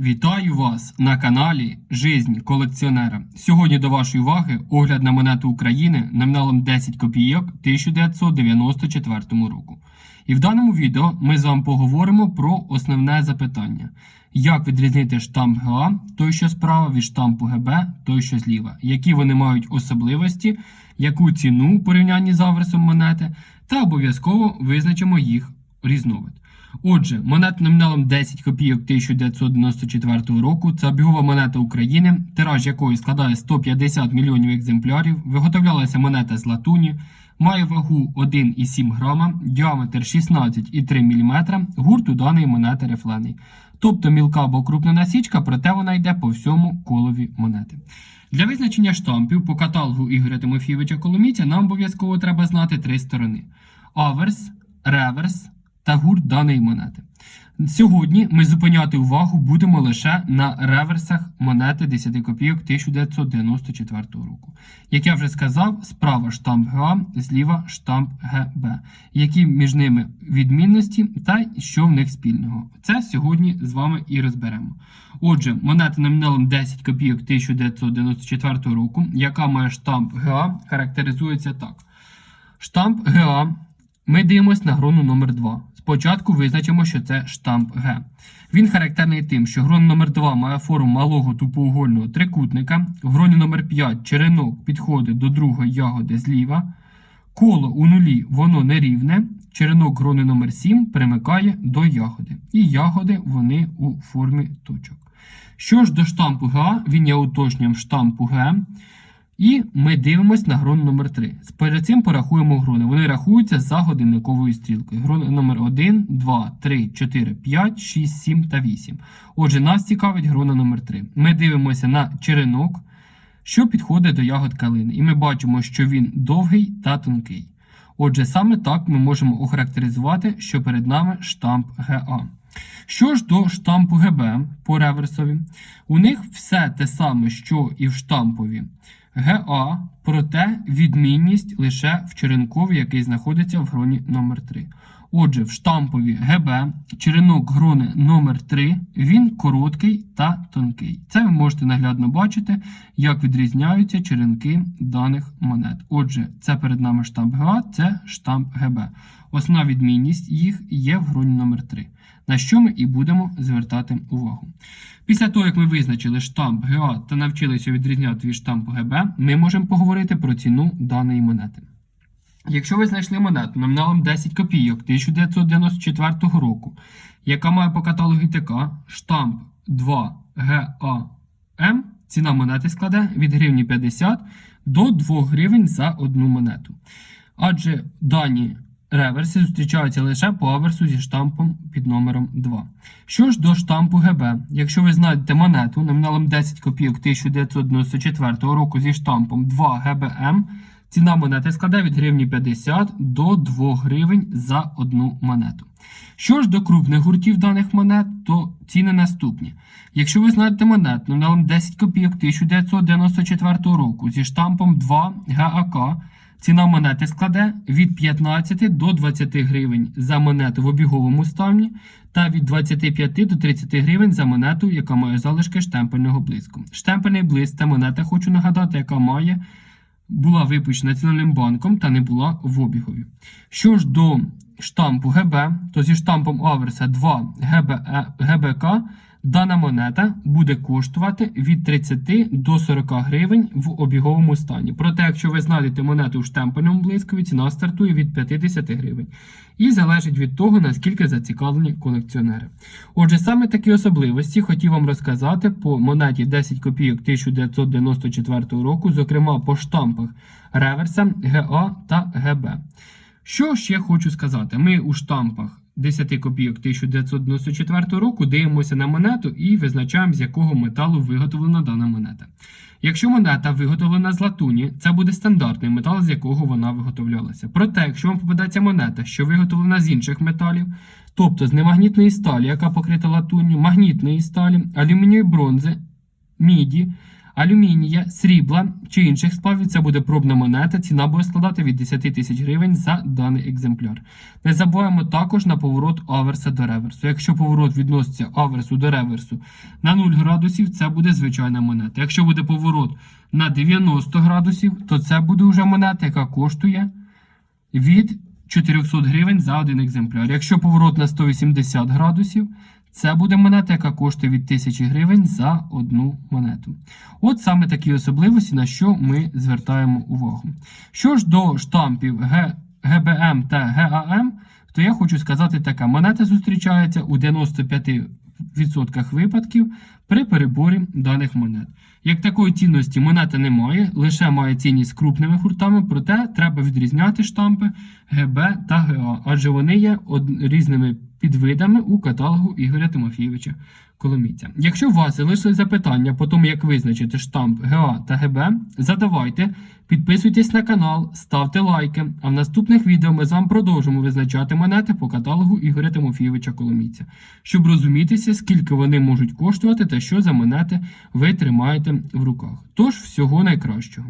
Вітаю вас на каналі Жизнь колекціонера. Сьогодні до вашої уваги огляд на монету України номіналом 10 копійок 1994 року. І в даному відео ми з вами поговоримо про основне запитання: як відрізнити штамп ГА, той, що справа, від штампу ГБ, той, що зліва, які вони мають особливості, яку ціну у порівнянні з аверсом монети, та обов'язково визначимо їх різновид. Отже, монета номіналом 10 копійок 1994 року це обігова монета України, тираж якої складає 150 мільйонів екземплярів. Виготовлялася монета з латуні, має вагу 1,7 грама, діаметр 16,3 мм, гурт у даної монети рифлений. Тобто мілка або крупна насічка, проте вона йде по всьому колові монети. Для визначення штампів по каталогу Ігоря Тимофійовича Коломійця нам обов'язково треба знати три сторони: аверс, реверс та гурт даної монети. Сьогодні ми зупиняти увагу будемо лише на реверсах монети 10 копійок 1994 року. Як я вже сказав, справа штамп ГА, зліва штамп ГБ. Які між ними відмінності та що в них спільного. Це сьогодні з вами і розберемо. Отже, монета номіналом 10 копійок 1994 року, яка має штамп ГА, характеризується так. Штамп ГА ми дивимося на грону номер 2 Спочатку визначимо, що це штамп Г. Він характерний тим, що грон номер 2 має форму малого тупоугольного трикутника. В гроні номер 5 черенок підходить до другої ягоди зліва. Коло у нулі воно нерівне. Черенок грони номер 7 примикає до ягоди. І ягоди вони у формі точок. Що ж до штампу ГА, він є уточненням штампу Г. І ми дивимося на грон номер 3 Перед цим порахуємо грони. Вони рахуються за годинниковою стрілкою. Грон номер 1, 2, 3, 4, 5, 6, 7 та 8. Отже, нас цікавить грона номер 3 Ми дивимося на черенок, що підходить до ягод калини. І ми бачимо, що він довгий та тонкий. Отже, саме так ми можемо охарактеризувати, що перед нами штамп ГА. Що ж до штампу ГБ по реверсові, у них все те саме, що і в штампові. ГА, проте відмінність лише в черенкові, який знаходиться в гроні номер 3 Отже, в штампові ГБ черенок грони номер 3 він короткий та тонкий. Це ви можете наглядно бачити, як відрізняються черенки даних монет. Отже, це перед нами штамп ГА, це штамп ГБ. Основна відмінність їх є в гроні номер 3 на що ми і будемо звертати увагу. Після того, як ми визначили штамп ГА та навчилися відрізняти від штампу ГБ, ми можемо поговорити про ціну даної монети. Якщо ви знайшли монету номіналом 10 копійок 1994 року, яка має по каталогу ТК штамп 2 ГАМ, ціна монети складе від гривні 50 до 2 гривень за одну монету. Адже дані реверси зустрічаються лише по аверсу зі штампом під номером 2. Що ж до штампу ГБ, якщо ви знайдете монету номіналом 10 копійок 1994 року зі штампом 2 ГБМ, ціна монети складе від гривні 50 до 2 гривень за одну монету. Що ж до крупних гуртів даних монет, то ціни наступні. Якщо ви знайдете монету номіналом 10 копійок 1994 року зі штампом 2 ГАК, Ціна монети складе від 15 до 20 гривень за монету в обіговому стані та від 25 до 30 гривень за монету, яка має залишки штемпельного блиску. Штемпельний блиск це монета, хочу нагадати, яка має була випущена Національним банком та не була в обігові. Що ж до штампу ГБ, то зі штампом Аверса 2 ГБК Дана монета буде коштувати від 30 до 40 гривень в обіговому стані. Проте, якщо ви знайдете монету в штемпельному блискові, ціна стартує від 50 гривень. І залежить від того, наскільки зацікавлені колекціонери. Отже, саме такі особливості хотів вам розказати по монеті 10 копійок 1994 року, зокрема по штампах реверса, ГА та ГБ. Що ще хочу сказати? Ми у штампах 10 копійок 1994 року дивимося на монету і визначаємо, з якого металу виготовлена дана монета. Якщо монета виготовлена з латуні, це буде стандартний метал, з якого вона виготовлялася. Проте, якщо вам попадеться монета, що виготовлена з інших металів, тобто з немагнітної сталі, яка покрита латунню, магнітної сталі, алюмінієвої бронзи, міді, алюмінія, срібла чи інших сплавів, це буде пробна монета. Ціна буде складати від 10 тисяч гривень за даний екземпляр. Не забуваємо також на поворот аверса до реверсу. Якщо поворот відноситься аверсу до реверсу на 0 градусів, це буде звичайна монета. Якщо буде поворот на 90 градусів, то це буде вже монета, яка коштує від 400 гривень за один екземпляр. Якщо поворот на 180 градусів, це буде монета, яка коштує від 1000 гривень за одну монету. От саме такі особливості, на що ми звертаємо увагу. Що ж до штампів ГБМ та ГАМ, то я хочу сказати таке: монета зустрічається у 95% випадків при переборі даних монет. Як такої цінності монета не має, лише має цінність крупними гуртами, проте треба відрізняти штампи ГБ та ГА, адже вони є різними підвидами у каталогу Ігоря Тимофійовича Коломійця. Якщо у вас залишились запитання по тому, як визначити штамп ГА та ГБ, задавайте, підписуйтесь на канал, ставте лайки. А в наступних відео ми з вами продовжимо визначати монети по каталогу Ігоря Тимофійовича Коломійця, щоб розумітися, скільки вони можуть коштувати та що за монети ви тримаєте в руках. Тож всього найкращого.